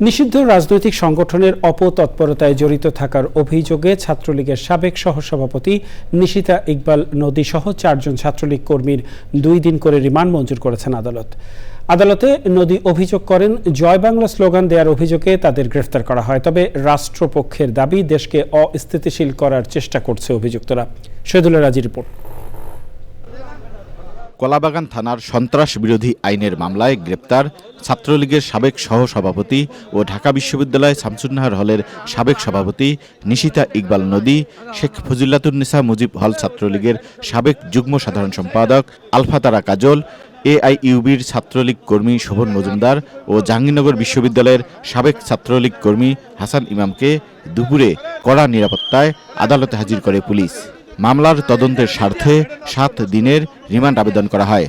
নিষিদ্ধ রাজনৈতিক সংগঠনের অপতৎপরতায় জড়িত থাকার অভিযোগে ছাত্রলীগের সাবেক সহসভাপতি নিশিতা ইকবাল নদী সহ চারজন ছাত্রলীগ কর্মীর দুই দিন করে রিমান্ড মঞ্জুর করেছেন আদালত। আদালতে নদী অভিযোগ করেন, জয় বাংলা স্লোগান দেওয়ার অভিযোগে তাদের গ্রেফতার করা হয়, তবে রাষ্ট্রপক্ষের দাবি দেশকে অস্থিতিশীল করার চেষ্টা করছে অভিযুক্তরা। শহীদুল্লাহ রাজি রিপোর্ট। কলাবাগান থানার সন্ত্রাস বিরোধী আইনের মামলায় গ্রেপ্তার ছাত্রলীগের সাবেক সহসভাপতি ও ঢাকা বিশ্ববিদ্যালয় শামসুন্নাহার হলের সাবেক সভাপতি নিশিতা ইকবাল নদী, শেখ ফজিল্লাতুন্নিসা মুজিব হল ছাত্রলীগের সাবেক যুগ্ম সাধারণ সম্পাদক আলফাতারা কাজল, এআইইউবির ছাত্রলীগ কর্মী শোভন মজুমদার ও জাহাঙ্গীরনগর বিশ্ববিদ্যালয়ের সাবেক ছাত্রলীগ কর্মী হাসান ইমামকে দুপুরে কড়া নিরাপত্তায় আদালতে হাজির করে পুলিশ। মামলার তদন্তের স্বার্থে সাত দিনের রিমান্ড আবেদন করা হয়।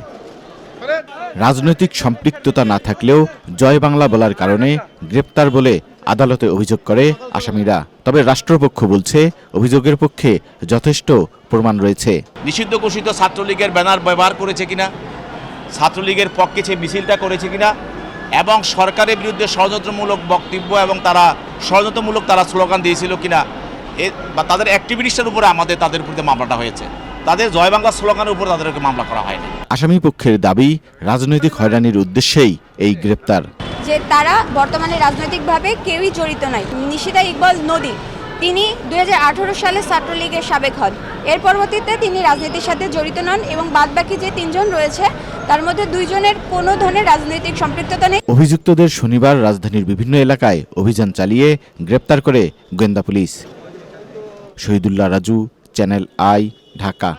রাজনৈতিক সম্পৃক্ততা না থাকলেও জয় বাংলা বলার কারণে গ্রেপ্তার বলে আদালতে অভিযোগ করে আসামিরা। তবে রাষ্ট্রপক্ষ বলছে, অভিযোগের পক্ষে যথেষ্ট প্রমাণ রয়েছে। নিষিদ্ধ ঘোষিত ছাত্রলীগের ব্যানার ব্যবহার করেছে কিনা, ছাত্রলীগের পক্ষে সে মিছিলটা করেছে কিনা, এবং সরকারের বিরুদ্ধে ষড়যন্ত্রমূলক বক্তব্য এবং তারা, ষড়যন্ত্রমূলক তারা স্লোগান দিয়েছিল কিনা বা তাদের অ্যাক্টিভিটিসের উপরে আমাদের তাদের বিরুদ্ধে মামলাটা হয়েছে। তাদের জয় বাংলা স্লোগানের উপর তাদেরকে মামলা করা হয়নি। আসামি পক্ষের দাবি রাজনৈতিক হয়রানির উদ্দেশ্যেই এই গ্রেপ্তার। যে তারা বর্তমানে রাজনৈতিকভাবে কেউই জড়িত নাই নিশিতা ইকবাল নদী তিনি দুই সালে ছাত্রলীগের সাবেক হন। এর পরবর্তীতে তিনি রাজনীতির সাথে জড়িত নন এবং বাদবাকি যে তিনজন রয়েছে তার মধ্যে দুইজনের কোনো ধরনের রাজনৈতিক সম্পৃক্ততা নেই। অভিযুক্তদের শনিবার রাজধানীর বিভিন্ন এলাকায় অভিযান চালিয়ে গ্রেপ্তার করে গোয়েন্দা police. Shahidullah Raju channel I Dhaka.